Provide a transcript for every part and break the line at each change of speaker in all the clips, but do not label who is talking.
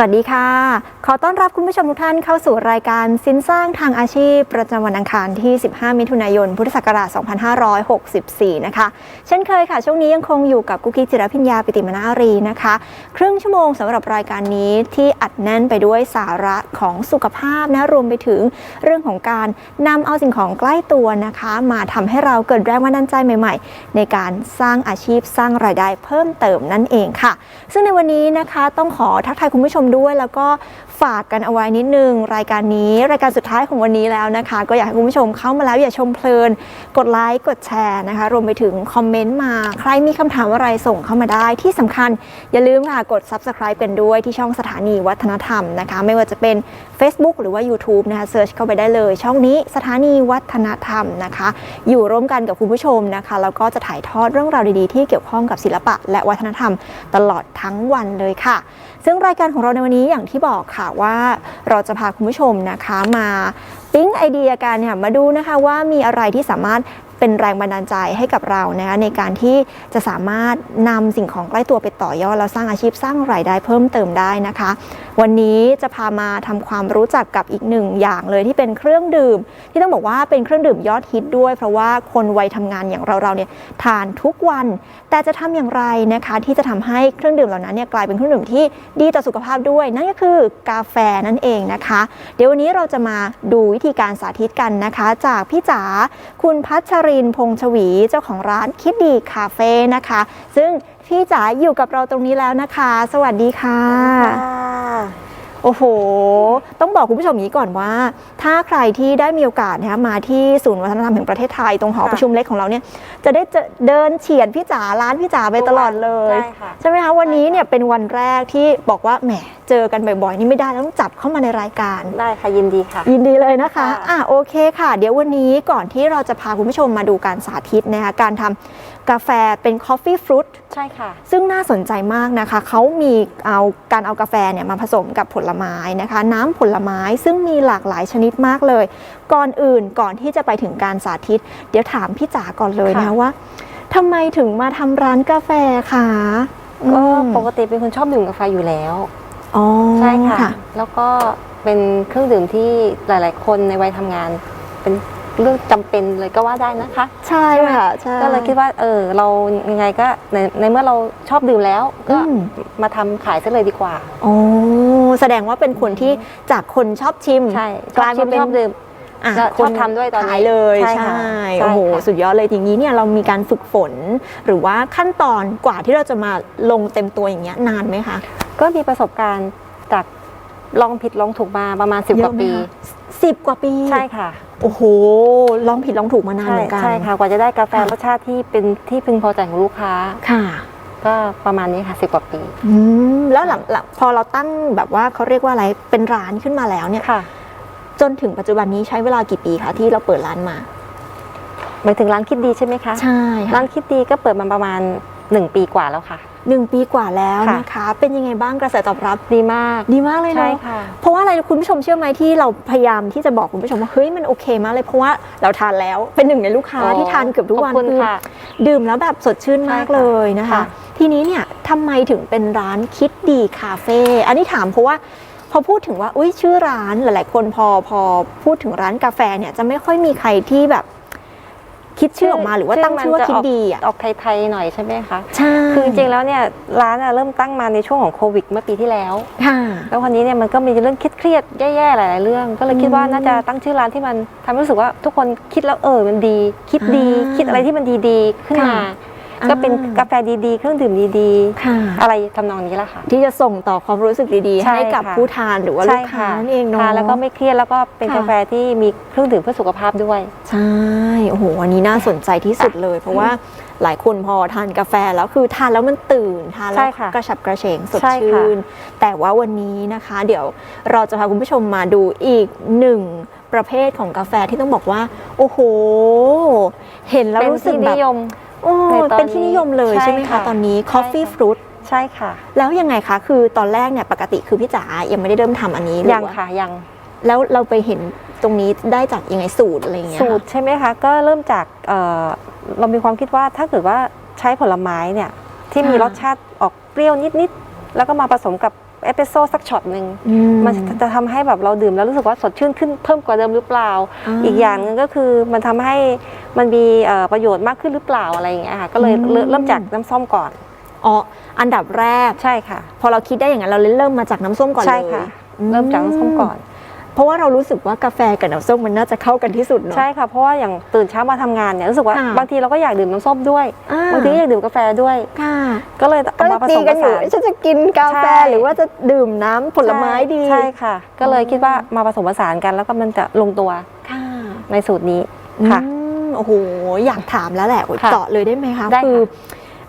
วัสดีค่ะ ขอต้อนรับคุณผู้ชมทุกท่านเข้าสู่รายการสินสร้างทางอาชีพ ประจำวันอังคารที่ 15 มิถุนายน พุทธศักราช 2564 นะคะ เช่นเคยค่ะ ช่วงนี้ยังคงอยู่กับกุ๊กกิ๊กจิรพิญญาปิติมนารีนะคะ ครึ่งชั่วโมงสำหรับรายการนี้ที่อัดแน่นไปด้วยสาระของสุขภาพนะรวมไปถึงเรื่องของการนำเอาสิ่งของใกล้ตัวนะคะ มาทำให้เราเกิดแรงบันดาลใจใหม่ ๆ ในการสร้างอาชีพสร้างรายได้เพิ่มเติมนั่นเองค่ะ ซึ่งในวันนี้นะคะต้องขอทักทายคุณผู้ชมด้วยแล้วก็ฝากกันเอาไว้นิดนึง รายการนี้รายการสุดท้ายของวันนี้แล้วนะคะ ก็อยากให้คุณผู้ชมเข้ามาแล้วอย่าชมเพลิน กดไลค์กดแชร์นะคะ รวมไปถึงคอมเมนต์มา ใครมีคำถามอะไรส่งเข้ามาได้ที่สำคัญ อย่าลืมค่ะกด Subscribe เป็นด้วยที่ช่องสถานีวัฒนธรรมนะคะ ไม่ว่าจะเป็น Facebook หรือว่า YouTube นะคะเซิร์ชเข้าไปได้เลย ช่องนี้สถานีวัฒนธรรมนะคะ อยู่ร่วมกันกับคุณผู้ชมนะคะแล้วก็จะถ่ายทอดเรื่องราวดีๆ ที่เกี่ยวข้องกับศิลปะและวัฒนธรรมตลอดทั้งวันเลยค่ะ ซึ่งรายการของเราในวันนี้อย่างที่บอกค่ะว่าเราจะพาคุณผู้ชมนะคะมาปิ๊งไอเดียกันค่ะมาดูนะคะว่ามีอะไรที่สามารถ เป็นแรงบันดาลใจให้กับเรานะคะในการที่จะสามารถนำสิ่งของใกล้ตัวไปต่อยอดแล้วสร้างอาชีพสร้างรายได้เพิ่มเติมได้นะคะ วันนี้จะพามาทำความรู้จักกับอีกหนึ่งอย่างเลยที่เป็นเครื่องดื่ม ที่ต้องบอกว่าเป็นเครื่องดื่มยอดฮิตด้วย เพราะว่าคนวัยทำงานอย่างเราเราๆเนี่ยทานทุกวัน แต่จะทำอย่างไรนะคะที่จะทำให้เครื่องดื่มเหล่านั้นเนี่ยกลายเป็นเครื่องดื่มที่ดีต่อสุขภาพด้วย นั่นก็คือกาแฟนั่นเองนะคะ เดี๋ยววันนี้เราจะมาดูวิธีการสาธิตกันนะคะ จากพี่จ๋าคุณพัชรนพงษ์ชวีเจ้าของร้านคิดดีคาเฟ่นะคะ ซึ่งพี่จ๋าอยู่กับเราตรงนี้แล้วนะคะ สวัสดีค่ะ โอ้โห ต้องบอกคุณผู้ชมอย่างนี้ก่อนว่า ถ้าใครที่ได้มีโอกาสนะคะมาที่ศูนย์วัฒนธรรมแห่งประเทศไทยตรงหอ
ค่ะ
ประชุมเล็กของเราเนี่ยจะได้เจอเดินเฉียดพี่จ๋าร้านพี่จ๋าไปตลอดเลย
ใช่ค่ะ
ใช่ไหมคะวันนี้
ใช่ค่ะ
เนี่ยเป็นวันแรกที่บอกว่าแหมเจอกันบ่อยๆนี่ไม่ได้แล้วต้องจับเข้ามาในรายการ
ได้ค่ะยินดีค่ะ
ยินดีเลยนะคะ
ค่ะ
อะโอเคค่ะ เดี๋ยววันนี้ก่อนที่เราจะพาคุณผู้ชมมาดูการสาธิตนะคะการทำ กาแฟเป็น Coffee Fruit
ใช่ค่ะ
ซึ่งน่าสนใจมากนะคะ เขามีเอาการเอากาแฟเนี่ยมาผสมกับผลไม้นะคะ น้ำผลไม้ซึ่งมีหลากหลายชนิดมากเลย ก่อนอื่นก่อนที่จะไปถึงการสาธิต เดี๋ยวถามพี่จ๋าก่อนเลยนะคะ
ค่ะ
ว่าทำไมถึงมาทำร้านกาแฟคะ
ก็
อืม
ปกติเป็นคนชอบดื่มกาแฟอยู่แล้ว
อ๋อ
ใช่ค่ะ แล้วก็เป็นเครื่องดื่มที่หลาย ๆ คนในวัยทำงานเป็น เรื่องจำเป็นเลยก็ว่าได้นะคะ
ใช่ค่ะใช่
ก็เลยคิดว่าเออเรายังไงก็ในในเมื่อเราชอบดื่มแล้ว ก็
อืม
มาทำขายซะเลยดีกว่า
โอ้แสดงว่าเป็นคนที่จากคนชอบชิม
ใช่
กลายมาเป็น
ชอบดื่ม
อะ
ก็
คน
ชอบทำด้วยตอนนี้
ขายเลย
ใช่
ใช่
ค่ะใช่
โอ้โห
ค่ะ
สุดยอดเลยอย่างนี้เนี่ยเรามีการฝึกฝน หรือว่าขั้นตอนกว่าที่เราจะมาลงเต็มตัวอย่างเงี้ยนานไหมคะ
ก็มีประสบการณ์จากลองผิดลองถูกมาประมาณ10กว่าปี
สิบกว่าปี
ใช่ค่ะ
โอ้โหลองผิดลองถูกมานาน
ใช่
เหมือนกัน
ใช่ค่ะกว่าจะได้กาแฟ
ค่ะ
รสชาติที่เป็นที่พึงพอใจของลูกค้า
ค่ะ
ก็ประมาณนี้ค่ะสิบกว่าปี
อืมแล้วหลังหลังพอเราตั้งแบบว่าเขาเรียกว่าอะไรเป็นร้านขึ้นมาแล้วเนี่ย
ค่ะ
จนถึงปัจจุบันนี้ใช้เวลากี่ปีคะที่เราเปิดร้านมา
หมายถึงร้านคิดดีใช่ไหมคะ
ใช่
ร้านคิดดีก็เปิดมาประมาณ1ปีกว่าแล้วค่ะ
หนึ่งปีกว่าแล้ว
ค่ะ
นะคะ เป็นยังไงบ้างกระแสตอบรับ
ดีมาก
ดีมากเลย
ใช่
เนาะ
ค่ะ
เพราะว่าอะไรคุณผู้ชมเชื่อไหมที่เราพยายามที่จะบอกคุณผู้ชมว่าเฮ้ยมันโอเคมากเลยเพราะว่าเราทานแล้วเป็นหนึ่งในลูกค้า
อ๋อ
ที่ทานเกือบทุกวัน
ขอบคุณ
คือ
ค่ะ
ดื่มแล้วแบบสดชื่นมาก
ใช่ค่ะ
เลยนะคะ
ค่ะ
ทีนี้เนี่ยทำไมถึงเป็นร้านคิดดีคาเฟ่อันนี้ถามเพราะว่าพอพูดถึงว่าอุ้ยชื่อร้านหลาย ๆ คนพอพอพูดถึงร้านกาแฟเนี่ยจะไม่ค่อยมีใครที่แบบ คิดชื่อออกมาหรือว่าตั้งชื่อว่าคิดดีอะ
ออกไทยๆหน่อยใช่ไหมคะ
ใช่
คือจริงๆแล้วเนี่ยร้านอะเริ่มตั้งมาในช่วงของโควิดเมื่อปีที่แล้ว
ค่ะ
แล้ววันนี้เนี่ยมันก็มีเรื่องเครียดๆแย่ๆหลายๆเรื่อง ก็เลยคิดว่า
อืม
น่าจะตั้งชื่อร้านที่มันทำให้รู้สึกว่าทุกคนคิดแล้วเออมันดี คิดดี
อ่า
คิดอะไรที่มันดีๆ ขึ้นมา
ค่ะ
ก็เป็น
อ่า
กาแฟดีๆ เครื่องดื่มดี
ค่ะ
ๆอะไรทำนองนี้แหละค่ะ
ที่จะส่งต่อความรู้สึกดีๆ
ใช่
ให้กับ
ค่ะ
ผู้ทานหรือว่าลูกค้านั่นเองเนาะ
ทานแล้วก็ไม่เครียดแล้วก็เป็น
ค่ะ
กาแฟที่มีเครื่องดื่มเพื่อสุขภาพด้วย
ใช่โอ้โหอันนี้น่าสนใจที่สุดเลย เพราะว่าหลายคนพอทานกาแฟแล้วคือทานแล้วมันตื่นทาน
ใช่
แล้ว
ค่ะ
กระฉับกระเฉงสด
ใช่ค่ะ
ชื่น แต่ว่าวันนี้นะคะ เดี๋ยวเราจะพาคุณผู้ชมมาดูอีกหนึ่งประเภทของกาแฟที่ต้องบอกว่า โอ้โห เห็นแล้ว
เป็น
รู้สึก
ที่
แบ
นิ
บ
ยม
โอ้
ในตอนนี้
เป็นที่นิยมเลย
ใช่
ใช่ไหมคะ
ค่ะ
ตอนนี้
ใช่
coffee
ค่ะ
fruit
ใช่ค่ะ
แล้วยังไงคะ คือตอนแรกเนี่ยปกติคือพี่จ๋ายังไม่ได้เริ่มทำอันนี้หรือ
ยัง
ว่า
ค่ะยัง
แล้วเราไปเห็นตรงนี้ได้จากยังไงสูตรอะไรอย่างเงี้ย
สูตรใช่ไหมคะ ก็เริ่มจากเอ่อเรามีความคิดว่าถ้าเกิดว่าใช้ผลไม้เนี่ยที่มีรสชาติออกเปรี้ยวนิดๆแล้วก็มาผสมกับ เอสเปรสโซ่สักช็อตหนึ่ง
อื
มันจะทำให้แบบเราดื่มแล้วรู้สึกว่าสดชื่นขึ้นเพิ่มกว่าเดิมหรือเปล่า
อ่า
อีกอย่างหนึงก็คือมันทำให้มันมีเอ่อประโยชน์มากขึ้นหรือเปล่าอะไรอย่างเงี้ยค่ะก็เลย
อืม
เริ่มเริ่มจากน้ำส้มก่อน
อ๋ออันดับแรก
ใช่ค่ะ
พอเราคิดได้อย่างนั้นเราเลยเริ่มมาจากน้ำส้มก่อนเลย
ใช่ค่ะเริ่มจากน้ำส้มก่อน
เพ ราะว่าเรารู้สึกว่ากาแฟกับน้ำส้มมันน่าจะเข้ากันที่สุดเนาะ
ใช่ค่ะ เพราะว่าอย่างตื่นเช้ามาทำงานเนี่ยรู้สึกว่า
ค่ะ
บางทีเราก็อยากดื่มน้ำส้มด้วย
อ่
บางทีก็อยากดื่มกาแฟด้วย
ค่ะ
ก็เลย
ก็
เอา
เลย
มาผ
ตี
สม
กั
ผ
นอยู่
สาน
ฉันจะกินกาแฟ
ใช่
หรือว่าจะดื่มน้ำผลไม้ดี
ใช่ค่ะ ก็เลยคิดว่ามาผสมผสานกันแล้วก็มันจะลงตัว
ค่ะ
ในสูตรนี้ค่ะ
อืมโอ้โห อยากถามแล้วแหละโอ้ย
ค่ะ
เจาะเลยได้ไหมคะ
ได้ค่ะ
คือ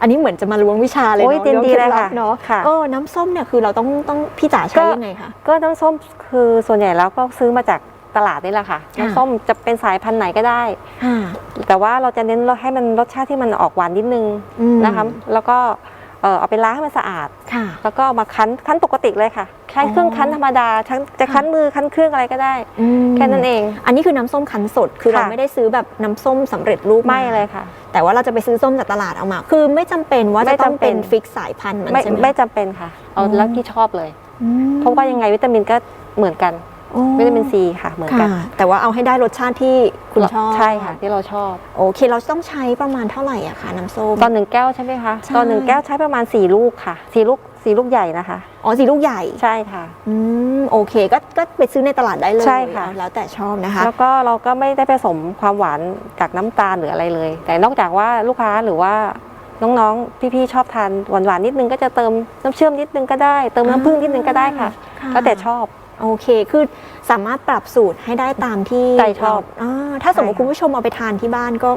อันนี้เหมือนจะมาล้วงวิชาเลย
โอ้ย
เนาะรื่อง
ยินดี
ค
เลย
ลั
ค่ะ
บเนาะ
ค่ะ
เออน้ำส้มเนี่ยคือเราต้องต้องพี่จ๋า
ก็
ใช้ยังไงคะ
ก็น้ำส้มคือส่วนใหญ่แล้วก็ซื้อมาจากตลาดนี่แหละค่ะ
ค่ะ
น้ำส้มจะเป็นสายพันธุ์ไหนก็ได้
ค่ะ
แต่ว่าเราจะเน้นให้มันรสชาติที่มันออกหวานนิดนึง
อืม
นะคะแล้วก็ เอ่อเอาไปล้างให้มันสะอาด
ค่ะ
แล้วก็เอามาคั้นคั้นปกติเลยค่ะใช้
อ๋อ
เครื่องคั้นธรรมดาทั้งจะ
ค่ะ
คั้นมือคั้นเครื่องอะไรก็ได้
อืม
แค่นั้นเอง
อันนี้คือน้ำส้มคั้นสด คือเรา
ค่ะ
ไม่ได้ซื้อแบบน้ำส้มสำเร็จรูปา
ไม่เลยค่ะ
แต่ว่าเราจะไปซื้อส้มจากตลาดเอามา คือไม่จำเป็นว่า
ไม่
จะต้อง
จำเป็
เป็นน ฟิกสายพันธุ์มัน
ไม่
ใช่ไหม
ไม่จำเป็นค่ะ เอา
อ๋อ
แล้วที่ชอบเลย
อืม
เพราะว่ายังไงวิตามินก็เหมือนกัน
โอ้
วิตามินซีค่ะเหมือนกัน
ค่ะ แต่ว่าเอาให้ได้รสชาติที่คุณชอบ
ใช่ค่ะที่เราชอบ
โอเคเราต้องใช้ประมาณเท่าไหร่อะคะน้ำส้ม
ตอนหนึ่งแก้วใช่ไหมคะ
ใช่
ตอนหนึ่งแก้วใช้ประมาณสี่ลูกค่ะสี่ลูกสี่ลูกใหญ่นะคะ
อ๋อสีลูกใหญ่
ใช่ค่ะ
อืมโอเคก็ก็ไปซื้อในตลาดได้เลย
ใช่ค่ะ
แล้วแต่ชอบนะคะ
แล้วก็เราก็ไม่ได้ผสมความหวานจากน้ำตาลหรืออะไรเลย แต่นอกจากว่าลูกค้าหรือว่าน้องๆพี่ๆชอบทานหวานๆนิดนึงก็จะเติมน้ำเชื่อมนิดนึงก็ได้ เติมน้ำผึ้งนิดนึงก็ได้ค่ะ
ค่ะ
แล้วแต่ชอบ
โอเค คือสามารถปรับสูตรให้ได้ตามที่
ใจชอบ
เราาถ้าสมมติ
ใช่ค่ะ
คุณผู้ชมเอาไปทานที่บ้านก็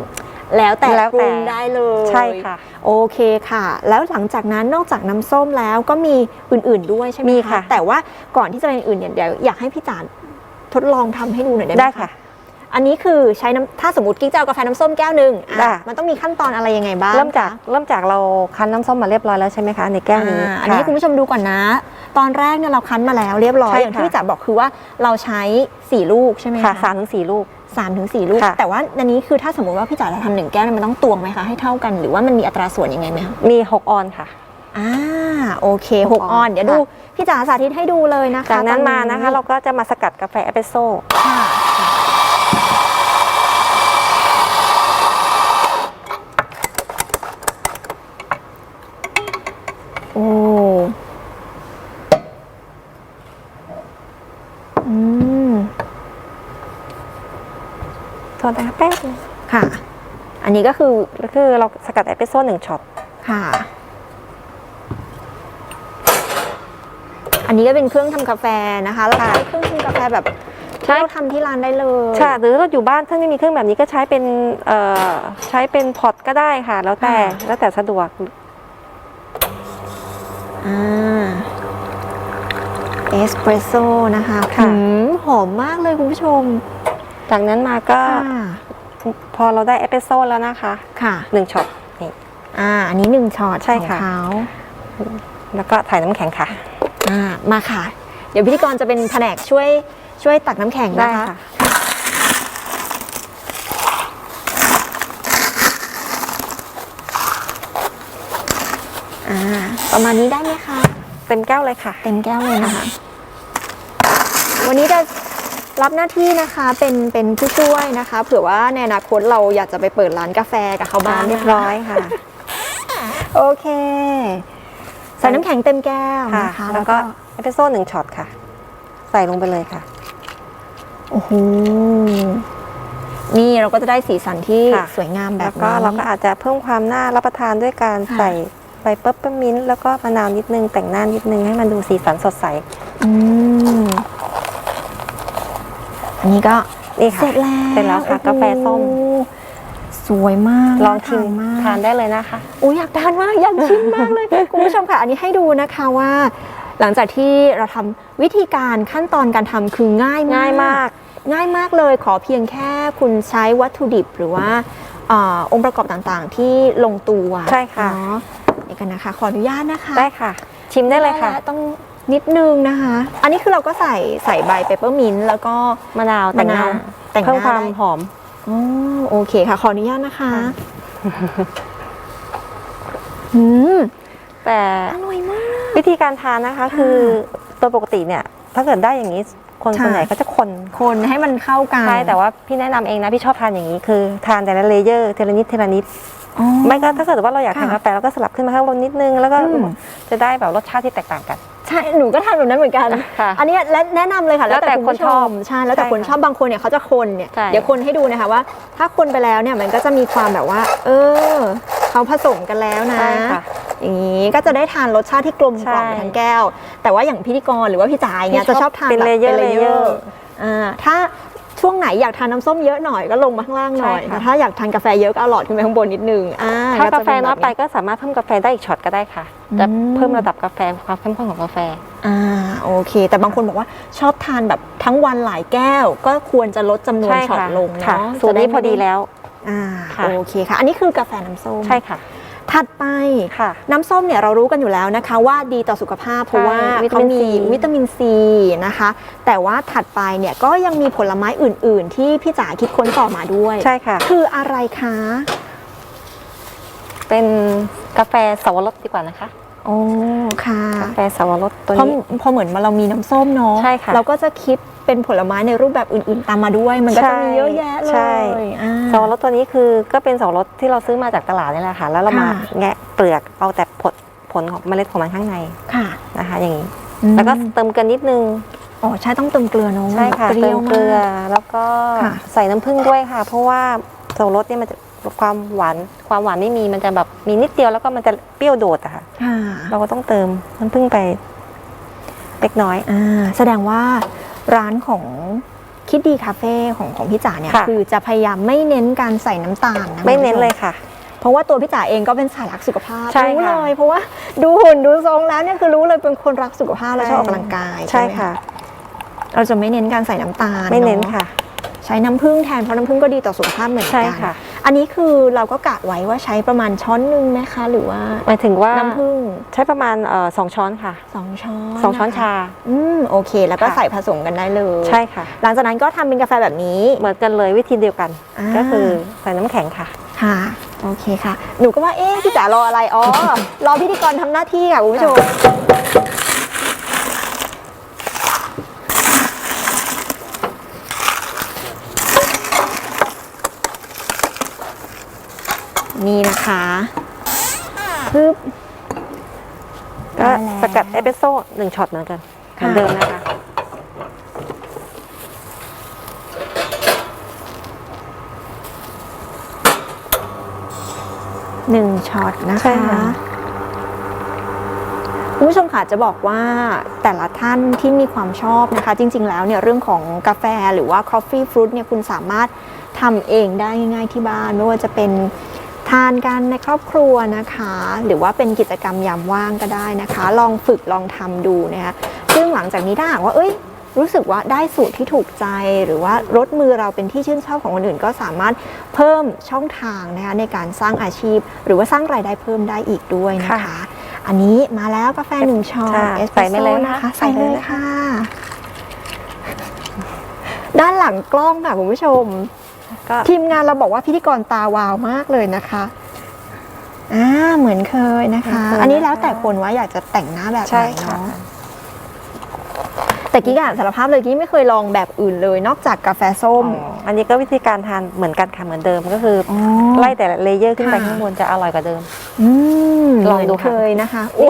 แล้วแต่
แล้ว
ปรุ
แต่
งได้เลย
ใช่ค่ะ
โอเคค่ะ แล้วหลังจากนั้นนอกจากน้ำส้มแล้วก็มีอื่นๆด้วยใช่ไหม
มีค่ะ
แต่ว่าก่อนที่จะเป็นอื่นเนี่ยเดี๋ยวอยากให้พี่จานทดลองทำให้ดูหน่อยได้ไหม
ได้ค่ะ
อันนี้คือใช้น้ำถ้าสมมติกิ๊กจะเอากาแฟน้ำส้มแก้วหนึ่งอะ
ได้
มันต้องมีขั้นตอนอะไรยังไงบ้าง
เริ่มจาก
คะ
เริ่มจากเราคั้นน้ำส้มมาเรียบร้อยแล้วใช่ไหมคะในแก้วนี้
อ่าอันนี้ให้
ค่ะ
คุณผู้ชมดูก่อนนะ ตอนแรกเนี่ยเราคั้นมาแล้วเรียบร้อย
ใช่
อย่างที่
ค่ะ
พี่จ๋าบอกคือว่าเราใช้ 4 ลูกใช่ไหม
ค่ะ
คะ
สามถึงสี่ลูก
สามถึงสี่ลูก
ค่ะ
แต่ว่าอันนี้คือถ้าสมมติว่าพี่จ๋าจะทำหนึ่งแก้วเนี่ยมันต้องตวงไหมคะให้เท่ากันหรือว่ามันมีอัตราส่วนยังไงไหมคะ
มีหกออนค่ะ
อ่าโอเค
ห
ห
ก
ก
อ
อ
อ
อนนเดี๋ยว
ค่ะ
ดูพี่จ๋าสาธิตให้ดูเลยนะคะ
จากนั้น
ตอ
มานะคะ เราก็จะมาสกัดกาแฟเอสเปรสโซ่
ค่ะโอ้อืม
โทษนะคะแป๊บนึง
ค่ะ อันนี้ก็คือ
ก็คือเราสกัดเอสเปรสโซ่หนึ่งช็อต
ค่ะ อันนี้ก็เป็นเครื่องทำกาแฟนะคะแล้วใช้เครื่องทำกาแฟแบบที่เราทำที่ร้านได้เลย
ใช่หรือเราอยู่บ้านถ้าไม่มีเครื่องแบบนี้ก็ใช้เป็นเอ่อใช้เป็นพอตก็ได้ค่ะ แล้วแต่แล้วแต่สะดวก
อ่าเอสเปรสโซ่นะคะ
ค่ะ
หืมหอมมากเลยคุณผู้ชม
จากนั้นมาก็
ค่ะ
พอเราได้เอสเปรสโซ่แล้วนะคะ
ค่ะ
หนึ่งช็อตนี่
อ่าอันนี้หนึ่งช็อต
ใช่ค่ะ
ของเขา
แล้วก็ถ่ายน้ำแข็งค่ะ
อ่ามาค่ะ เดี๋ยวพิธีกรจะเป็นแผนกช่วยช่วยตักน้ำแข็ง
ได้
นะคะ
ค่ะ
อ่า ประมาณนี้ได้ไหมคะ
เต็มแก้วเลยค่ะ
เต็มแก้วเลยนะคะ วันนี้จะ รับหน้าที่นะคะเป็นเป็นผู้ช่วยนะคะ เผื่อว่าในอนาคตเราอยากจะไปเปิดร้านกาแฟกับเขาบ้าง
เรียบร้อยค่ะ
โอเค ใส่น้ำแข็งเต็มแก้ว
ค่ะ
นะคะ
แล้วก็เอสเปรสโซ่หนึ่งช็อตค่ะ ใส่ลงไปเลยค่ะ
โอ้โหนี่เราก็จะได้สีสันที่
ค่ะ
สวยงามแบ
แล้
บ
วก็
นี้
เราก็อาจจะเพิ่มความน่ารับประทานด้วยการ
ค่ะ
ใส่ใบเปปเปอร์มินต์แล้วก็มะนาวนิดนึงแต่งหน้านิดนึงให้มันดูสีสันสดใส
อืม อันนี้ก็
นี่
เส
ค่ะ
ร็จแล้ว
เสร็จแล้วค่ะ
โอ้โห
กาแฟส้ม
สวยมาก
ลองชิม
น่มาก
ทานได้เลยนะคะ
อุ้ยอยากทานมากอยากชิมมากเลย คุณผู้ชมค่ะ อันนี้ให้ดูนะคะว่า หลังจากที่เราทำวิธีการขั้นตอนการทำคือง่ายมาก
ง่ายมาก
ง่ายมากเลยขอเพียงแค่คุณใช้วัตถุดิบหรือว่าอาองค์ประกอบต่างๆ ที่ลงตัว
ใช่ค่ะ
เนาะเดี๋ยวกันนะคะ ขออนุญาตนะคะ
ได้ค่ะ ชิมได้เลยค่ะ
แวต้อง นิดนึงนะคะ อันนี้คือเราก็ใส่ใส่ใบเปปเปอร์มินต์แล้วก็
มะนาวแต่งหน้า
มะนาวแต่งหน้า
เพิ่มความ
ได้
หอม
อ๋อโอเคค่ะ ขออนุญาตนะคะ
ค่ะ
อืม
แต่
อร่อยมาก
วิธีการทานนะคะ คือตัวปกติเนี่ย ถ้าเกิดได้อย่างนี้คน
ค่ะ
ส่วนใหญ่ก็จะคน
คนให้มันเข้ากัน
ใช่แต่ว่าพี่แนะนำเองนะพี่ชอบทานอย่างนี้คือทานแต่ละเลเยอร์เทละนิดเทละนิด
อ๋อ
ไม่ก็ถ้าเกิดว่าเราอยากทาน
ค่ะ
กาแฟเราก็สลับขึ้นมาข้างบนนิดนึง แล้วก็
อืม
จะได้แบบรสชาติที่แตกต่างกัน
ใช่หนูก็ทำแบบนั้นเหมือนกัน
ค่ะ
อันนี้และแนะนำเลยค่ะ
แล้วแต่
ณผู้
คนชอบ
ใช่แล้วแต่
ใช่
คน
ค่ะ
ชอบบางคนเนี่ยเขาจะคนเนี่ย
ใช่
เดี๋ยวคนให้ดูนะคะว่า ถ้าคนไปแล้วเนี่ยมันก็จะมีความแบบว่า เออเขาผสมกันแล้วนะ
ใช่ค่ะ
อย่างนี้ก็จะได้ทานรสชาติที่กลมกล่อม
ใช่
ไปทั้งแก้ว แต่ว่าอย่างพิธีกรหรือว่าพี่จ๋าอย่างเงี้ย
พี่
จะ
ช
ช
อ
อ
บบ
ทาน
เป็น
แบบ
layer
เป็น
layer
อ่าถ้า ช่วงไหนอยากทานน้ำส้มเยอะหน่อยก็ลงมาข้างล่างหน่อย
ใช่ค่ะ
แต่ถ้าอยากทานกาแฟเยอะก็เอาหลอดขึ้นไปข้างบนนิดนึงอ่า
ถ้ากา
จะ
แฟ
เป็
น้อย
แบบ
ไปก็สามารถเพิ่มกาแฟได้อีกช็อตก็ได้ค่ะจะ
อืม
เพิ่มระดับกาแฟความเข้มข้นของกาแฟ
อ่าโอเค แต่บางคนบอกว่าชอบทานแบบทั้งวันหลายแก้ว ก็ควรจะลดจำนวน
ใช่
ช็อต
ค่ะ
ลง
ค่ะ
เนาะ
สูตรนี้
จะไพ
อดีแล้ว
อ่า
ค่ะ
โอเคค่ะ อันนี้คือกาแฟน้ำส้ม
ใช่ค่ะ
ถัดไป
ค่ะ
น้ำส้มเนี่ยเรารู้กันอยู่แล้วนะคะ ว่าดีต่อสุขภาพเพราะว่า
วิตา
เขา
มิน
มี
ซี
วิตามินซีนะคะ แต่ว่าถัดไปเนี่ยก็ยังมีผลไม้อื่น ๆ ที่พี่จ๋าคิดค้นต่อมาด้วย
ใช่ค่ะ
คืออะไรคะ
เป็นกาแฟสวรสดีกว่านะคะ
โอ้ค่ะ
กาแฟสวรสตัว
เพราะ
นี้
พอเหมือนมาเรามีน้ำส้มเนาะ
ใช่ค่ะ
เราก็จะคิด เป็นผลไม้ในรูปแบบอื่นๆ ตามมาด้วย มันก็จะมีเยอะแยะเล
ใช่
ยอ่า
สวรสตัวนี้คือก็เป็นสวรสที่เราซื้อมาจากตลาดนี่แหละค่ะ แล้วเรามา
ค่ะ
แงะเปลือกเอาแต่ผลผลของเมล็ดของมันข้างใน
ค่ะ
นะคะ อย่างนี้
อืม
แล้วก็เติมเกลือนิดนึง
อ๋อใช่ต้องเติมเกลือเนาะ
ใช่ค่ะ
เป
เติ
รี้ยว
มเกลือ
มาก
แล้วก็
ค่ะ
ใส่น้ำผึ้งด้วยค่ะ เพราะว่าสวรสเนี่ยมันจะความหวานความหวานไม่มีมันจะแบบมีนิดเดียวแล้วก็มันจะเปรี้ยวโดดอะค่ะ
ค่ะ
เราก็ต้องเติมน้ำผึ้งไปเล็กน้อย
อ่าแสดงว่า ร้านของคิดดีคาเฟ่ของของพี่จ๋าเนี่ย
ค่ะ
คือจะพยายามไม่เน้นการใส่น้ำตาลนะ
ไม่เน้น
คุณผู้ช
เลยค่ะ
เพราะว่าตัวพี่จ๋าเองก็เป็นสายรักสุขภาพ
ใช่
รู้
ค่ะ
เลย เพราะว่าดูหุ่นดูทรงแล้วเนี่ยคือรู้เลยเป็นคนรักสุขภาพและ
ใช่
ชอบออกกำลังกาย
ใช่
ไหม
ค่ะ
เราจะไม่เน้นการใส่น้ำตาล
ไม่เน้น
อะ
ค่ะ
ใช้น้ำผึ้งแทนเพราะน้ำผึ้งก็ดีต่อสุขภาพเหมือน
ใช่
กัน
ค่ะ
อันนี้คือเราก็กะไว้ว่าใช้ประมาณช้อนหนึงไหมคะ หรือว่า
หมายถึงว่า
น้ำผึ้ง
ใช้ประมาณเอ่อสองช้อนค่ะ
สองช้อน
สองช้อนะคะชา
อืมโอเค แล้วก็
ค่ะ
ใส่ผสมกันได้เลย
ใช่ค่ะ
หลังจากนั้นก็ทำเป็นกาแฟแบบนี้
เหมือนกันเลยวิธีเดียวกัน
อ่า
ก็คือใส่น้ำแข็งค่ะ
ค่ะโอเคค่ะ หนูก็ว่าเอ๊ะพี่จ๋ารออะไรอ๋อรอพิธีกรทำหน้าที่ค่ะคุณผู้ชม นี่นะคะปึ๊บ
ก็
ได้แล้ว
สกัดเอสเปรสโซ่หนึ่งช็อตเหมือนกันเหมือน
ค่ะ
เดิมนะคะ
หนึ่งช็อตนะ
ใช่
คะ
ค่ะ
คุณผู้ชมค่ะจะบอกว่าแต่ละท่านที่มีความชอบนะคะ จริง ๆ แล้วเนี่ยเรื่องของกาแฟหรือว่า coffee fruit เนี่ยคุณสามารถทำเองได้ง่าย ๆ ที่บ้าน ไม่ว่าจะเป็นทานกันในครอบครัวนะคะ หรือว่าเป็นกิจกรรมยามว่างก็ได้นะคะ ลองฝึกลองทำดูนะคะซึ่งหลังจากนี้ถ้าหากว่าเอ้ยรู้สึกว่าได้สูตรที่ถูกใจหรือว่ารสมือเราเป็นที่ชื่นชอบของคนอื่น ก็สามารถเพิ่มช่องทางนะคะในการสร้างอาชีพ หรือว่าสร้างรายได้เพิ่มได้อีกด้วยนะคะ
ค่ะ
อันนี้มาแล้วกาแฟหนึ่งช้อน
ค่ะ
เอสเปร
ใส่
ส
ไม่
โซ่
เลย
นะ
นะคะ
ใส่เลย
ใส่เลย
ค่ะ ด้านหลังกล้องค่ะคุณผู้ชม
ก็
ทีมงานเราบอกว่าพิธีกรตาวาวมากเลยนะคะอ่าเหมือนเคยนะคะ อันนี้แล้วแต่คนว่าอยากจะแต่งหน้าแบบไห
ใช่
น
ค่ะ
เนาะแต่กี้อะสารภาพเลยกี้ไม่เคยลองแบบอื่นเลยนอกจากกาแฟส้ม
อ๋ออันนี้ก็วิธีการทานเหมือนกันค่ะเหมือนเดิมก็คืออ
อ
ไล่แต่ละเลเยอร์ขึ้นไป
ค่ะ
ข้างบนจะอร่อยกว่าเดิม
อืม
ลองดู
เหมืน
ค่ะ
เคยนะคะโอ้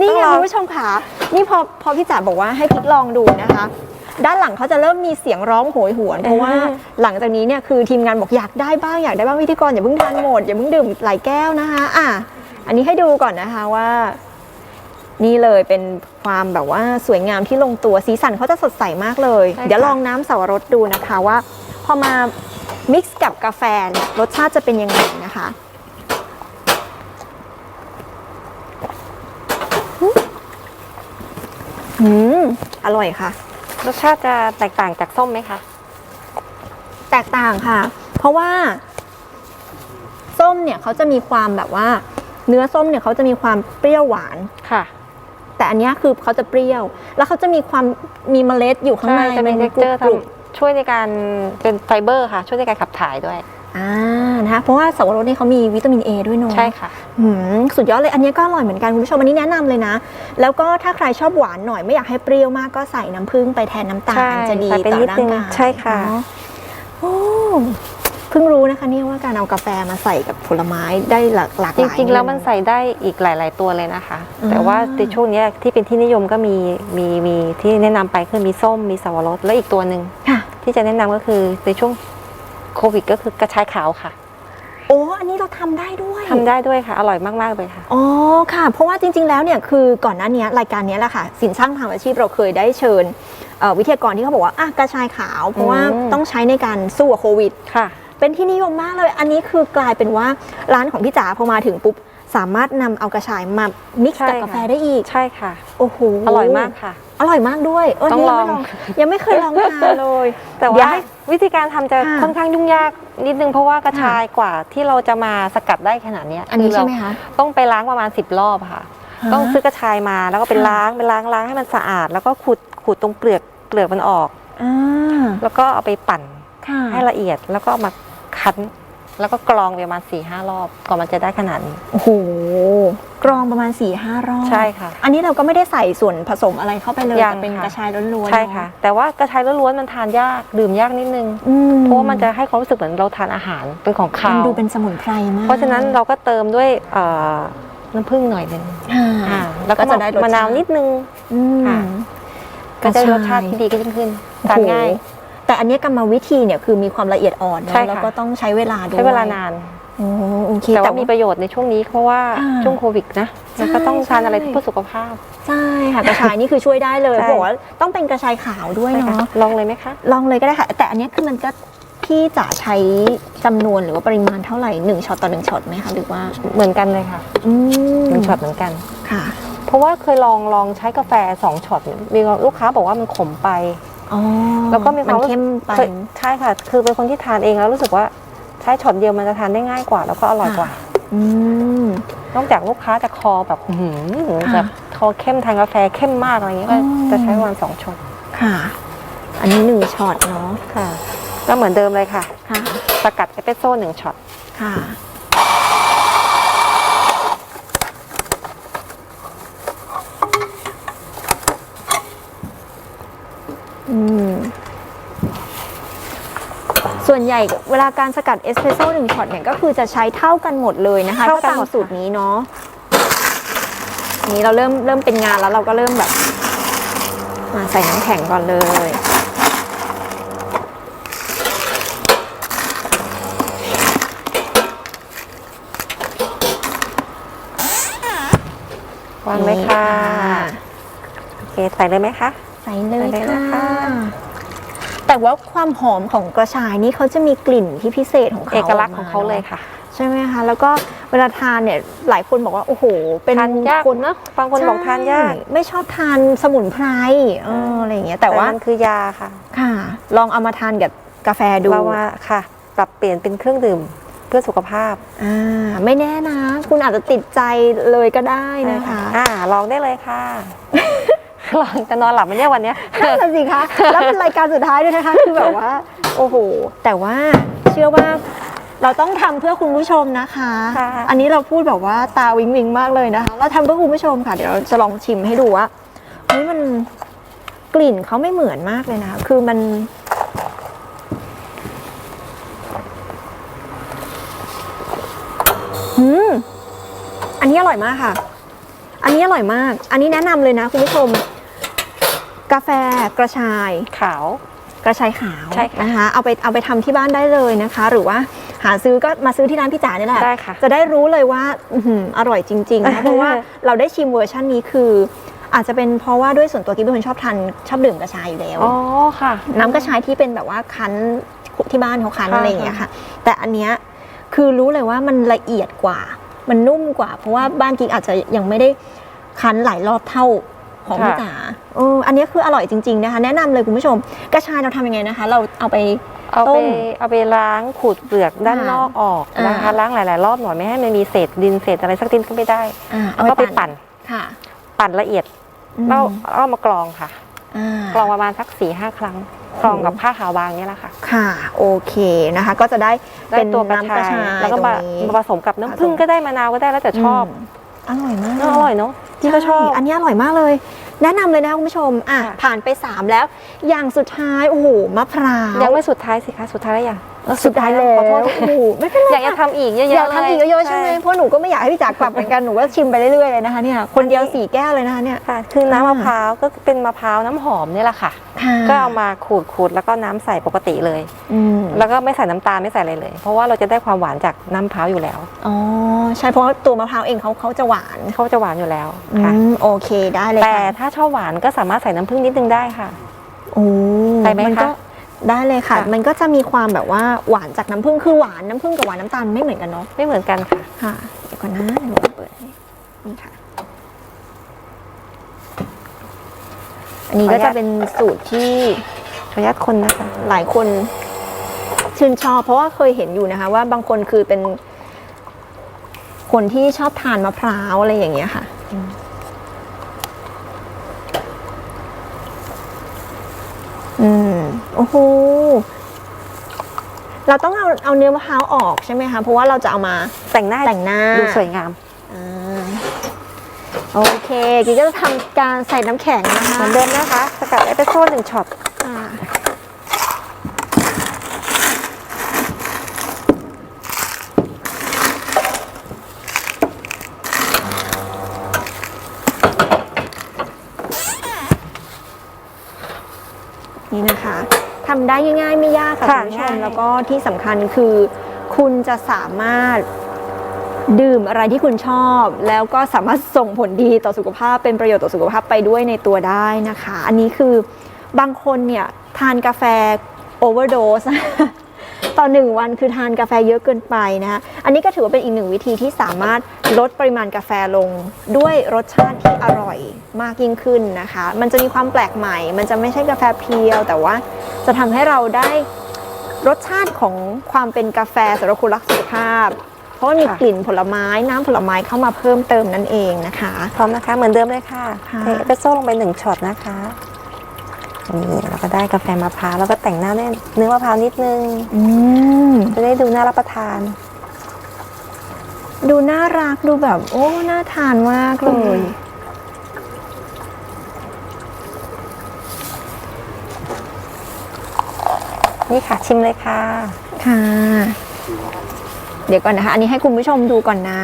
นี่
ต้อง
ไง
ลอง
คุณผู้ชมค่ะนี่พอพอพี่จ๋าบอกว่าให้พลิกลองดูนะคะ ด้านหลังเขาจะเริ่มมีเสียงร้องโหยหวน เพราะว่าหลังจากนี้เนี่ยคือทีมงานบอกอยากได้บ้างอยากได้บ้างพิธีกรอย่าเพิ่งทานหมดอย่าเพิ่งดื่มหลายแก้วนะคะอะอันนี้ให้ดูก่อนนะคะว่า นี่เลยเป็นความแบบว่าสวยงามที่ลงตัวสีสันเขาจะสดใสมากเลย
ใช่ค่ะ
เดี๋ยวลองน้ำสาวรสดูนะคะว่า พอมามิกซ์กับกาแฟเนี่ยรสชาติจะเป็นยังไงนะคะอืมอร่อยค่ะ
รสชาติจะแตกต่างจากส้มไหมคะ
แตกต่างค่ะ เพราะว่า ส้มเนี่ยเขาจะมีความแบบว่า เนื้อส้มเนี่ยเขาจะมีความเปรี้ยวหวาน
ค่ะ
แต่อันเนี้ยคือเขาจะเปรี้ยว แล้วเขาจะมีความมีเมล็ดอยู่ข้างใน
ใช่จะมี
น
เท็กเจอร์
กรุบ
ทำช่วยในการเป็นไฟเบอร์ค่ะ ช่วยในการขับถ่ายด้วย
อ่า นะคะเพราะว่าสับปะรดนี่เขามีวิตามินเอด้วยเนาะ
ใช่ค่ะ
อืมสุดยอดเลยอันนี้ก็อร่อยเหมือนกันคุณผู้ชมอันนี้แนะนำเลยนะ แล้วก็ถ้าใครชอบหวานหน่อยไม่อยากให้เปรี้ยวมากก็ใส่น้ำผึ้งไปแทนน้ำตา
ใช่
ลจะดี
ใส่ไป
ต่อ
นิด
ร่า
นึ
ง
ง
กาย
ใช่ค่ะ
เนอโอ้เพิ่งรู้นะคะเนี่ยว่าการเอากาแฟมาใส่กับผลไม้ได้หลากหลากห
จ
ลาย
ริงๆ แล้วมันใส่ได้อีกหลาย ๆ ตัวเลยนะคะ
อืม
แต่ว่าในช่วงเนี้ยที่เป็นที่นิยมก็มีมีมีที่แนะนำไปคือมีส้มมีสับปะรดและอีกตัวหนึ่ง
ค่ะ
ที่จะแนะนำก็คือในช่วงโควิดก็คือกระชายขาวค่ะ
โอ้อันนี้เราทำได้ด้วย
ทำได้ด้วยค่ะ อร่อยมากๆเลยค่ะ
อ๋อค่ะ เพราะว่าจริง ๆ แล้วเนี่ยคือก่อนหน้านี้รายการนี้แหละค่ะ สินสร้างทางอาชีพเราเคยได้เชิญเอ่อวิทยากรที่เขาบอกว่าอะกระชายขาว เพราะว่า
อืม
ต้องใช้ในการสู้กับโควิด
ค่ะ
เป็นที่นิยมมากเลย อันนี้คือกลายเป็นว่าร้านของพี่จ๋าพอมาถึงปุ๊บ สามารถนำเอากระชายมามิกซ์
ใช่
กับ
ค่ะ
กาแฟได้อีก
ใช่ค่ะ
โอ้โห
อร่อยมากค่ะ
อร่อยมากด้วยเต้
อง
นี่
ลอง
ไม่ยังไม่เคยลองทานเลย
แต่
เดี๋ย
ว่า
ให้
วิธีการทำจะ
ค่ะ
ค่อนข้างยุ่งยากนิดนึงเพราะว่ากระชายกว่าที่เราจะมาสกัดได้ขนาดเนี้ย
อันนี้
คื
ใช่
เรา
ไหมคะ
ต้องไปล้างประมาณ 10 รอบค่ะ ต้องซื้อกระชายมาแล้วก็ไป
ค่ะ
ล้างไปล้างล้างให้มันสะอาด แล้วก็ขูดขูดตรงเปลือกเปลือกมันออก
อ่า
แล้วก็เอาไปปั่น
ค่ะ
ให้ละเอียดแล้วก็เอามาคั้น แล้วก็กรองไปประมาณ4ี่ห้ารอบก่อนมันจะได้ขนาดนี้
โอ้โหกรองประมาณ4ี่ห้ารอบ
ใช่ค่ะ
อันนี้เราก็ไม่ได้ใส่ส่วนผสมอะไรเข้าไปเลย
ยัง
แต่เป็น
ค่ะ
กระชายล้วนๆ
ใช่ค่ะ แต่ว่ากระชายล้วนๆมันทานยากดื่มยากนิดนึง
อืม
เพราะว่ามันจะให้ความรู้สึกเหมือนเราทานอาหารเป็นของ
มั
คานว
ดูเป็นสมุนไพรมาก
เพราะฉะนั้นเราก็เติมด้วยเอ่อน้ำผึ้งหน่อยหนึง
ค่ะ
อ่าแล้วก็
จะได้รสชาติ
มะนาวนิดนึง
อืม
ค่ะ ก็จะได้รสชาติที่ดีขึ้นขึ้นทานง่าย
โอ้โห แต่อันนี้กรรมวิธีเนี่ยคือมีความละเอียดอ่อนเน
ใช่
อะ
ค่ะ
แล้วก็ต้องใช้เวลาด้วย
ใช้เวลานาน
โอ้โอเค
แต่
แต่
ว่ามีประโยชน์ในช่วงนี้เพราะว่า
อ่า
ช่วงโควิดนะ
ใช่
มันก็ต้องทานอะไร
ใช่
เพื่อสุขภาพ
ใช่ค่ะกระชายนี่คือช่วยได้เลย
ใช่
บอกว่าต้องเป็นกระชายขาวด้วย
ใช่ค่ะ
เนาะ
ลองเลยไหมคะ
ลองเลยก็ได้ค่ะ แต่อันนี้คือมันก็พี่จะใช้จำนวนหรือว่าปริมาณเท่าไหร่หนึ่งช็อตต่อหนึ่งช็อตไหมคะหรือว่า
เหมือนกันเลยค่ะ
อืม
หนึ่งช็อตเหมือนกัน
ค่ะ
เพราะว่าเคยลองลองใช้กาแฟสองช็อตเนี่ยมีลูกค้าบอกว่ามันขมไป
อ๋อ
แล้วก็มีความรู้
เข้มไป
เคยใช่ค่ะ คือเป็นคนที่ทานเองแล้วรู้สึกว่าใช้ช็อตเดียวมันจะทานได้ง่ายกว่า แล้วก็อร่อยกว่า
อืม
นอกจากลูกค้าจะคอแบบอื้อหือ
ค่ะ
แบบคอเข้มทานกาแฟเข้มมากอะไรอย่างเงี้ยก็
อ๋อ
จะใช้ประมาณสองช็อต
ค่ะ อันนี้หนึ่งช็อตเนาะ
ค่ะ ก็เหมือนเดิมเลยค่ะ
ค่ะ
สกัดเอสเปรสโซ่หนึ่งช็อต
ค่ะ ส่วนใหญ่เวลาการสกัดเอสเปรสโซ่หนึ่งช็อตเนี่ยก็คือจะใช้เท่ากันหมดเลยนะคะ
เท่ากัน
ถ้
หมด
ตามสูตรนี้เนาะอันนี้เราเริ่มเริ่มเป็นงานแล้วเราก็เริ่มแบบ มาใส่น้ำแข็งก่อนเลย
วางเลยค่ะ โอเค ใส่เลยไหมคะ
ใส่เลย
ใส่เลย
ค่ะ
นะคะ
แต่ว่าความหอมของกระชายนี่เขาจะมีกลิ่นที่พิเศษของเขา
เอกลักษณ์ของเขาเลย
ม
ค่ะ
ใช่ไหมคะ แล้วก็เวลาทานเนี่ยหลายคนบอกว่าโอ้โห เป็น
ทานยาก
คน
เนอะบางคนบอกทานยาก
ใช่ไม่ชอบทานสมุนไพรเอออะไรอย่างเงี้ยแต่ว่า
มันคือยาค่ะ
ค่ะ ลองเอามาทานกับกาแฟดู
เรามาค่ะ ปรับเปลี่ยนเป็นเครื่องดื่มเพื่อสุขภาพ
อ่าไม่แน่นะ คุณอาจจะติดใจเลยก็ได้นะคะ
อ่าลองได้เลยค่ะ ลองจะนอนหลับไหมเนี่ยวันเนี้ย
นั่นน่ะสิคะ แล้วเป็นรายการสุดท้ายด้วยนะคะคือแบบว่า โอ้โห แต่ว่าเชื่อว่าเราต้องทำเพื่อคุณผู้ชมนะคะ
ค่ะ
อันนี้เราพูดแบบว่าตาวิงวิงมากเลยนะคะ เราทำเพื่อคุณผู้ชมค่ะ เดี๋ยวเราจะลองชิมให้ดูว่าเฮ้ยมันกลิ่นเขาไม่เหมือนมากเลยนะคะ คือมัน อืม อันนี้อร่อยมากค่ะ อันนี้อร่อยมาก อันนี้แนะนำเลยนะคุณผู้ชม กาแฟกระชาย
ขาว
กระชายขาว
ใช่ค่ะ
นะคะเอาไปเอาไปทำที่บ้านได้เลยนะคะ หรือว่าหาซื้อก็มาซื้อที่ร้านพี่จ๋านี่แหละ
ได้ค่ะ
จะได้รู้เลยว่าอื้อหืออร่อยจริงๆนะเพราะว่าเราได้ชิมเวอร์ชันนี้คือ อาจจะเป็นเพราะว่าด้วยส่วนตัวกิ๊บเป็นคนชอบทานชอบดื่มกระชายอยู่แล้ว
อ๋อค่ะ
น้ำกระชายที่เป็นแบบว่าคั้นที่บ้านเขาคั้น
ค่ะ
อะไรอย่างเงี้ยค่ะ แต่อันเนี้ยคือรู้เลยว่ามันละเอียดกว่า มันนุ่มกว่า เพราะว่าบ้านกิ๊กอาจจะยังไม่ได้คั้นหลายรอบเท่า ของพี่จ๋าเอออันเนี้ยคืออร่อยจริงๆนะคะ แนะนำเลยคุณผู้ชม กระชายเราทำยังไงนะคะ เราเอาไป
เอา
ต้
ไป
ม
เอาไปล้างขูดเปลือกด้าน
ค่ะ
นอกออกนะคะ
อ่า
ล้างหลาย ๆ รอบหน่อยไม่ให้มันมีเศษดินเศษอะไรสักดินก็ไม่ได้
อ่า
แล้วก็ไปปั่น
ค่ะ
ปั่นละเอียด
อืม
แล้วเอามากรองค่ะ
อ่าก
รองประมาณสักสี่ห้าครั้ง
โก
รองกับผ้าขาวบางเนี่ยแหละค่ะ
ค่ะ โอเคนะคะ ก็จะได้
ได้
เป็น
ตัวกระ
น้ำกระ
ชาย
ชาย
แล้วก็
ตรง
มา
นี้
มาผสมกับน้ำผึ้งก็ได้มะนาวก็ได้แล้วแต่ชอบ
ม อร่อยมาก
อร่อยเนาะพี่ก็ชอบ
ใอันนี้อร่อยมากเลย แนะนำเลยนะคุณผู้ชมอะ
ค่ะ
ผ่านไป 3 แล้ว อย่างสุดท้ายโอ้โหมะพร้าว
ยังไม่สุดท้ายสิคะสุดท้ายแล้วยังเออ
สุดท้ายแล้ว
ขอโทษ
โอ้โหไม่เป็นไร
อยากจะทำอีกเยอะๆ
อยากทำอีกเยอะๆใช่ไหม
ใช่
เพราะหนูก็ไม่อยากให้พี่จ๋ากลับเหมือนกันหนูก็ชิมไปเรื่อยๆเลยนะคะเนี่ยคนเดียวสี่แก้วเลยนะคะเนี่ย
ค่ะคือน้ำ
อ่าม
มะพร้าวก็เป็นมะพร้าวน้ำหอมเนี่ยแหละค่ะ
ค่ะ
ก็เอามาขูดขูดแล้วก็น้ำใส่ปกติเลย
อืม
แล้วก็ไม่ใส่น้ำตาลไม่ใส่อะไรเลย เพราะว่าเราจะได้ความหวานจากน้ำมะพร้าวอยู่แล้ว
อ๋อใช่เพราะว่าตัวมะพร้าวเองเขาเขาจะหวาน
เขาจะหวานอยู่แล้ว
อื
ค่ะ
มโอเคได้เลย
แต่
ค่ะ
ถ้าชอบหวานก็สามารถใส่น้ำผึ้งนิดนึงได้ค่ะ
โอ้
ไปไหม
นก็
คะ
ได้เลยค่ะ
ค่ะ
มันก็จะมีความแบบว่าหวานจากน้ำผึ้งคือหวานน้ำผึ้งกับหวานน้ำตาลไม่เหมือนกันเนาะ
ไม่เหมือนกันค่ะ
ค่ะเดี๋ยวก่อนนะเดี๋ยวหนูเปิดให้นี่ค่ะ อันนี้ก็จะเป็นสูตรที่
ขออนุญาตคนนะคะ
หลายคนชื่นชอบเพราะว่าเคยเห็นอยู่นะคะ ว่าบางคนคือเป็นคนที่ชอบทานมะพร้าวอะไรอย่างเงี้ยค่ะ อืม โอ้โหเราต้องเอาเอาเนื้อมะพร้าวออกใช่ไหมคะ เพราะว่าเราจะเอามา
แต่งหน้า
แต่งหน้า
ดูสวยงาม
อ่าโอเคกิ๊กก็จะทำการใส่น้ำแข็งนะคะ
เหมือนเดิมนะคะ สกัดเอสเปรสโซ่หนึ่งช็อต
อ่านี่นะคะ ทำได้ง่าย ๆ ไม่ยากค่ะ
ค่ะ
คุณผู้ชม
ง่าย
แล้วก็ที่สำคัญคือคุณจะสามารถดื่มอะไรที่คุณชอบ แล้วก็สามารถส่งผลดีต่อสุขภาพเป็นประโยชน์ต่อสุขภาพไปด้วยในตัวได้นะคะ อันนี้คือบางคนเนี่ยทานกาแฟโอเวอร์โดสต่อหนึ่งวันคือทานกาแฟเยอะเกินไปนะคะอันนี้ก็ถือว่าเป็นอีกหนึ่งวิธีที่สามารถลดปริมาณกาแฟลงด้วยรสชาติที่อร่อยมากยิ่งขึ้นนะคะ มันจะมีความแปลกใหม่ มันจะไม่ใช่กาแฟเพียว แต่ว่า จะทำให้เราได้รสชาติของความเป็นกาแฟสำหรับคนรักสุขภาพ เพราะว่ามี
ค่ะ
กลิ่นผลไม้น้ำผลไม้เข้ามาเพิ่มเติมนั่นเองนะคะ
พร้อมนะคะเหมือนเดิมเลยค่ะ
ค่ะ
เทเอสเปรสโซ่ลงไปหนึ่งช็อตนะคะนี่เราก็ได้กาแฟมะพร้าวแล้วก็แต่งหน้าด้วยเนื้อมะพร้าวนิดนึง
อืม
จะได้ดูน่ารับประทาน
ดูน่ารักดูแบบโอ้ น่าทานมากเลย
นี่ค่ะชิมเลยค่ะ
ค่ะ เดี๋ยวก่อนนะคะ อันนี้ให้คุณผู้ชมดูก่อนนะ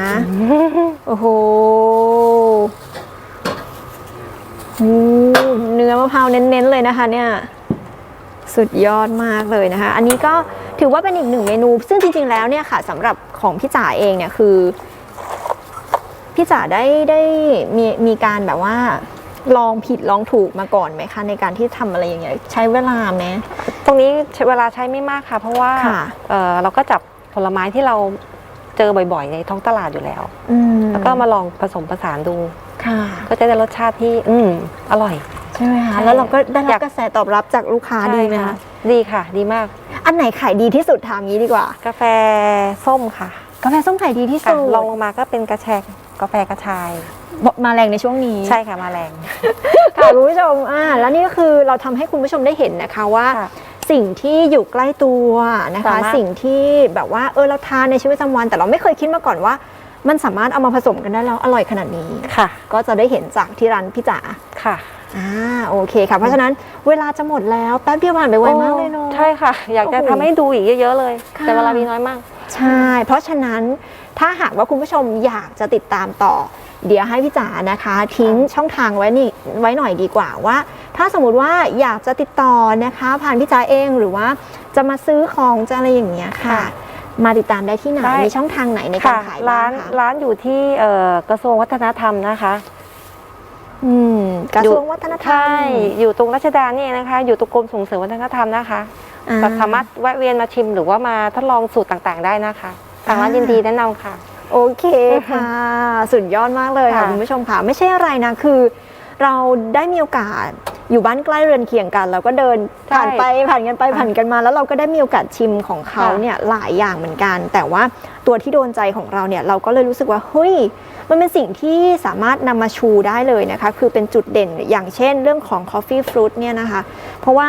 โอ้โหอู้เนื้อมะพร้าวเน้นๆเลยนะคะ เนี่ย สุดยอดมากเลยนะคะ อันนี้ก็ถือว่าเป็นอีกหนึ่งเมนู ซึ่งจริงๆแล้วเนี่ยค่ะสำหรับของพี่จ๋าเองเนี่ยคือพี่จ๋าได้ได้มีมีการแบบว่าลองผิดลองถูกมาก่อนไหมคะ ในการที่ทำอะไรอย่างเงี้ยใช้เวลาไหม
ตรงนี้ใช้เวลาใช้ไม่มากค่ะ เพราะว่า
ค่ะ
เอ่อเราก็จับผลไม้ที่เราเจอบ่อยๆ ในท้องตลาดอยู่แล้ว
อืม
แล้วก็มาลองผสมผสานดู
ค่ะ
ก็จะได้รสชาติที่ อืมอร่อย
ใช่ไหมคะ
ใช่
แล้วเราก็ได้
อ
รั
ยา
บ
ก
กระแสตอบรับจากลูกค้าดีไหม
ใช่
คะ
ดีค่ะ ดีมาก
อันไหนขายดีที่สุดถามงี้ดีกว่า
กาแฟส้มค่ะ
กาแฟส้มขายดีที่
ค่ะ
สุด
ลองลงมาก็เป็นกระแชกกาแฟกระชาย
มาแรงในช่วงนี้
ใช่ค่ะมาแรง
ค่ะคุณผู้ชมอ่าแล้วนี่ก็คือเราทำให้คุณผู้ชมได้เห็นนะคะว่า
ค่ะ
สิ่งที่อยู่ใกล้ตัวนะคะ
สามารถ
สิ่งที่แบบว่าเออเราทานในชีวิตประจำวัน แต่เราไม่เคยคิดมาก่อนว่า มันสามารถเอามาผสมกันได้แล้วอร่อยขนาดนี้
ค่ะ
ก็จะได้เห็นจากที่ร้านพี่จ๋า
ค่ะ
อ่าโอเคค่ะ เพราะฉะนั้นเวลาจะหมดแล้วแป๊บเดียวผ่านไปไวมากเลยเนาะ
ใช่ค่ะ อยากจะ
โอ้โห
ทำให้ดูอีกเยอะๆเลย
ค่ะ
แต่เวลามีน้อยมาก
ใช่ เพราะฉะนั้นถ้าหากว่าคุณผู้ชมอยากจะติดตามต่อ เดี๋ยวให้พี่จ๋านะคะทิ้งช่องทางไว้นี่ไว้หน่อยดีกว่าว่า ถ้าสมมติว่าอยากจะติดต่อนะคะ ผ่านพี่จ๋าเองหรือว่าจะมาซื้อของจะอะไรอย่างเงี้ยค่ะ
ค่ะ
มาติดตามได้ที่ไหน
ได้
มีช่องทางไหนในการ
ค่ะ
ขาย
ร้า
บ้าง
น
คะ
ร้านอยู่ที่เอ่อกระทรวงวัฒนธรรมนะคะ
อืมกระทรวงวัฒนธรรม
ใช่ อยู่ตรงรัชดานี่เองนะคะ อยู่ตรงกรมส่งเสริมวัฒนธรรมนะคะ
อ่
ก็สามารถแวะเวียนมาชิมหรือว่ามาทดลองสูตรต่างๆ ได้นะคะ ทางร้าน
อ่ายิ
ยินดีแนะนำค่ะ
โอเคค่ะ สุดยอดมากเลยค่ะ
ค่ะ
คุณผู้ชมค่ะ ไม่ใช่อะไรนะคือ เราได้มีโอกาสอยู่บ้านใกล้เรือนเคียงกัน เราก็เดินผ่านไปผ่านกันไปผ่านกันมา แล้วเราก็ได้มีโอกาสชิมของเขา
ค่ะ
เนี่ยหลายอย่างเหมือนกัน แต่ว่าตัวที่โดนใจของเราเนี่ยเราก็เลยรู้สึกว่าเฮ้ยมันเป็นสิ่งที่สามารถนำมาชูได้เลยนะคะ คือเป็นจุดเด่นอย่างเช่น เรื่องของ coffee fruit เนี่ยนะคะ เพราะว่า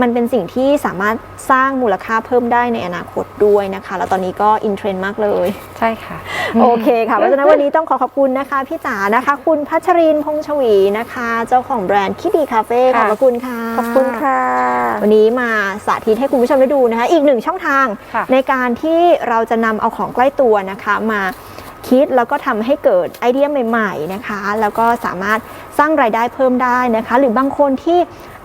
มันเป็นสิ่งที่สามารถสร้างมูลค่าเพิ่มได้ในอนาคตด้วยนะคะ แล้วตอนนี้ก็อินเทรนด์มากเลย
ใช่ค่ะ
โอเคค่ะ เพราะฉะนั้นวันนี้ต้องขอขอบคุณนะคะ พี่จ๋านะคะ คุณพัชรินทร์พงษ์ชวีนะคะ เจ้าของแบรนด์คิดดีคาเฟ่ขอบพระคุณค่ะ
ขอบคุณค่ะ
วันนี้มาสาธิตให้คุณผู้ชมได้ดูนะคะ อีกหนึ่งช่องทาง
ค่ะ
ในการที่เราจะนำเอาของใกล้ตัวนะคะมาคิดแล้วก็ทำให้เกิดไอเดียใหม่ ๆนะคะ แล้วก็สามารถสร้างรายได้เพิ่มได้นะคะ หรือบางคนที่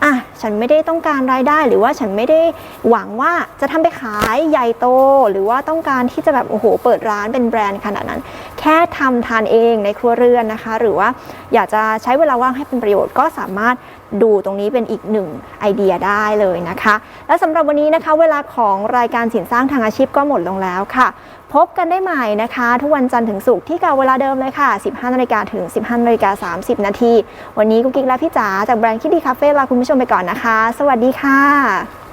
อะฉันไม่ได้ต้องการรายได้หรือว่าฉันไม่ได้หวังว่าจะทำไปขายใหญ่โต หรือว่าต้องการที่จะแบบโอ้โหเปิดร้านเป็นแบรนด์ขนาดนั้น แค่ทำทานเองในครัวเรือนนะคะ หรือว่าอยากจะใช้เวลาว่างให้เป็นประโยชน์ก็สามารถดูตรงนี้เป็นอีกหนึ่งไอเดียได้เลยนะคะ และสำหรับวันนี้นะคะ เวลาของรายการสินสร้างทางอาชีพก็หมดลงแล้วค่ะ พบกันได้ใหม่นะคะ ทุกวันจันทร์ถึงศุกร์ที่เก่าเวลาเดิมเลยค่ะ 15นาฬิกาถึง 15นาฬิกา30 นาที วันนี้กุ๊กกิ๊กและพี่จ๋าจากแบรนด์คิดดีคาเฟ่ลาคุณผู้ชมไปก่อนนะคะ สวัสดีค่ะ